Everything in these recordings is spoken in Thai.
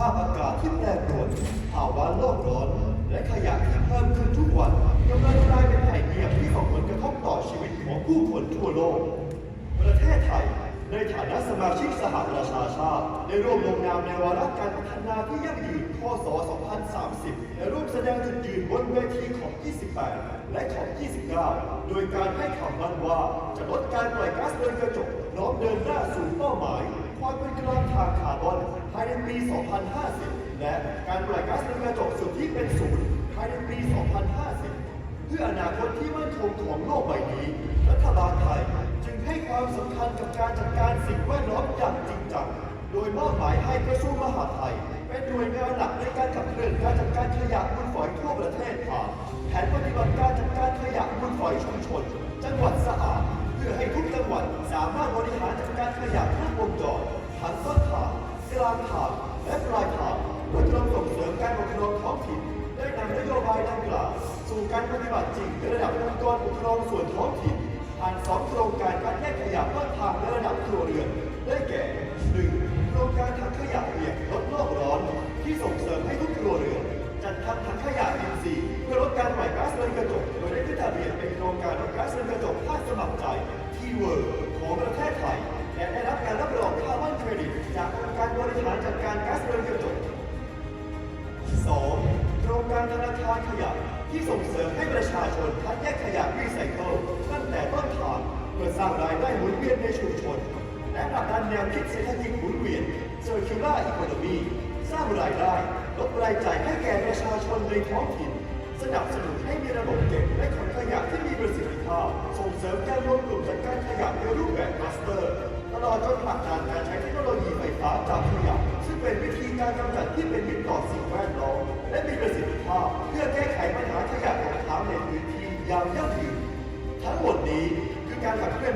ภาพอากาศที่แปรปรวนภาวะโลกร้อน ในฐานะสมาชิกสหประชาชาติได้ร่วมลงนามในวาระการพัฒนาที่ยั่งยืนพศ 2030 และร่วมแสดงจุดยืนบนเวทีของ 28 และของ 29 โดยการให้คำมั่นว่าจะลดการปล่อยก๊าซเรือนกระจกพร้อมเดินหน้าสู่เป้าหมาย ความเป็นกลางทางคาร์บอนภายในปี 2050 และการปล่อยก๊าซเรือนกระจกสุดที่เป็นศูนย์ภายในปี 2050 เพื่ออนาคตที่มั่นคงของโลกใบนี้ รัฐบาลไทย จึงให้ความสำคัญกับการจัดการสิ่งแวดล้อมอย่างจริงจัง โดยมอบหมายให้กระทรวงมหาดไทย เป็นหน่วยงานหลักในการขับเคลื่อนการจัดการขยะมูลฝอยทั่วประเทศผ่านแผนปฏิบัติการจัดการขยะมูลฝอยชุมชน จังหวัดสะอาด เพื่อให้ทุกจังหวัดสามารถบริหารจัดการขยะครบวงจรทั้งต้นทางกลางทางและปลายทางเพื่อจะส่งเสริมการปกครองท้องถิ่นได้นำนโยบายดังกล่าวสู่การปฏิบัติจริงในระดับองค์กรปกครองส่วนท้องถิ่นผ่านสองะต้นทางในระดับครัวเรือน ได้แก่ 1. โครงการถังขยะเปียกลดโลกร้อน ที่ส่งเสริมให้ทุกครัวเรือน จัดทำถังขยะอินทรีย์เพื่อลดการปล่อยก๊าซเรือนกระจก โดยได้ขึ้นทะเบียนเป็นโครงการลดก๊าซเรือนกระจกภาคสมัครใจที่เวิร์ของประเทศไทย และได้รับการรับรองคาร์บอนเครดิต จากองค์การบริหารจัดการก๊าซเรือนกระจก 2. โครงการธนาคารขยะที่ส่งเสริมให้ประชาชนคัดแยกขยะรีไซเคิล พื่อสร้างรายได้หมุนเวียนในชุมชน และผลักดันแนวคิดเศรษฐกิจหมุนเวียน Circular Economy สร้างรายได้ลดรายจ่ายให้แก่ประชาชนในท้องถิ่น สนับสนุนให้มีระบบเก็บและขนขยะที่มีประสิทธิภาพ ส่งเสริมการรวมกลุ่มจัดการขยะในรูปแบบคลัสเตอร์ ตลอดจนผลักดันการใช้เทคโนโลยีไฟฟ้าจากขยะซึ่งเป็นวิธีการกำจัดที่เป็นมิตรต่อสิ่งแวดล้อมและมีประสิทธิ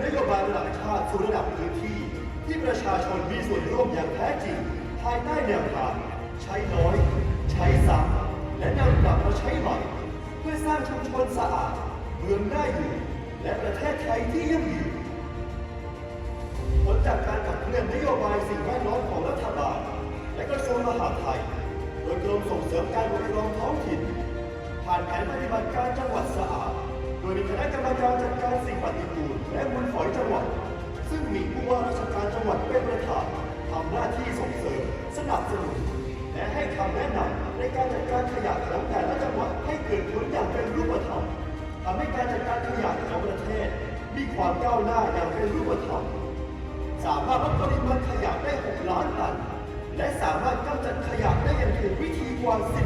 นโยบายระดับชาติสู่ระดับพื้นที่ ที่ประชาชนมีส่วนร่วมอย่างแท้จริง ภายใต้แนวทางใช้น้อย ใช้ซ้ำและนำกลับมาใช้ใหม่เพื่อสร้างชุมชนสะอาดเมืองน่าอยู่ และประเทศไทยที่ยั่งยืนผลจากการขับเคลื่อนนโยบายสิ่งแวดล้อมของรัฐบาล และกระทรวงมหาดไทย โดยกรมส่งเสริมการปกครองท้องถิ่น ผ่านแผนปฏิบัติการจังหวัดสะอาด ดยมีคณะกรรมการจัดการสิ่งปฏิกูลและมูลฝอยจังหวัด ซึ่งมีผู้ว่าราชการจังหวัดเป็นประธานทำหน้าที่ส่งเสริม สนับสนุน และให้คำแนะนำในการจัดการขยะของแต่ละจังหวัดให้เกิดผลอย่างเป็นรูปธรรมทำให้การจัดการขยะของประเทศ มีความก้าวหน้าอย่างเป็นรูปธรรมสามารถลดปริมาณขยะได้ 6 ล้านตัน และสามารถกำจัดขยะได้อย่างถูกวิธีกว่า10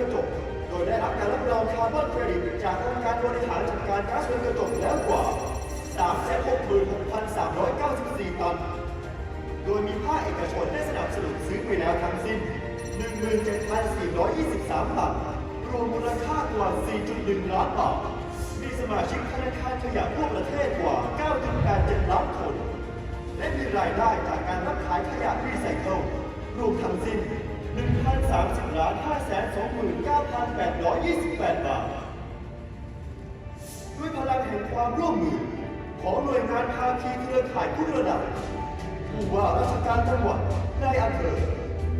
กระจก โดยได้รับการรับรองคาร์บอนเครดิตจากองค์การบริหารจัดการก๊าซเรือนกระจกแล้วกว่า 366,394 ตัน โดยมีภาคเอกชนได้สนับสนุนซื้อไปแล้วทั้งสิ้น 17,423 ตัน รวมมูลค่ากว่า 4.1 ล้านบาท มีสมาชิกธนาคารขยะทั่วประเทศกว่า 9.87 ล้านคน และมีรายได้จากการ 28 บาท ด้วยพลังแห่งความร่วมมือ ของหน่วยงานภาคีเครือข่ายทุกระดับผู้ว่าราชการจังหวัดนายอำเภอ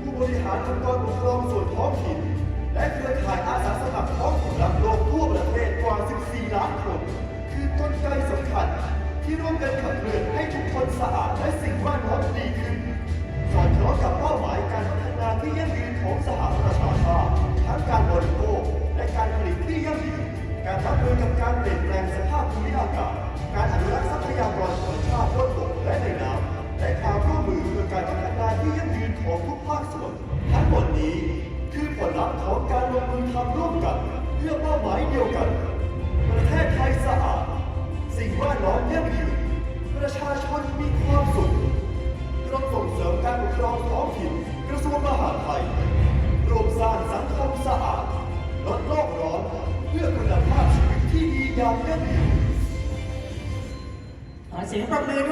ผู้บริหารองค์กรปกครองส่วนท้องถิ่น และเครือข่ายอาสาสมัครท้องถิ่นรักโลกทั่วประเทศกว่า 14 ล้านคน คือกลไกสำคัญที่ร่วมกันขับเคลื่อนให้ทุกคนสะอาดและสิ่งแวดล้อมดีขึ้นสอดคล้องกับเป้าหมายการพัฒนาที่ยั่งยืนของสห การเปลี่ยนแปลงสภาพภูมิอากาศ การอนุรักษ์ทรัพยากรธรรมชาติบนบกและในน้ำและความร่วมมือเพื่อการพัฒนาที่ยั่งยืนของทุกภาคส่วน ทั้งหมดนี้คือผลลัพธ์ของการลงมือทำร่วมกัน เพื่อเป้าหมายเดียวกัน ประเทศไทยสะอาด เสียงปรบมือด้วย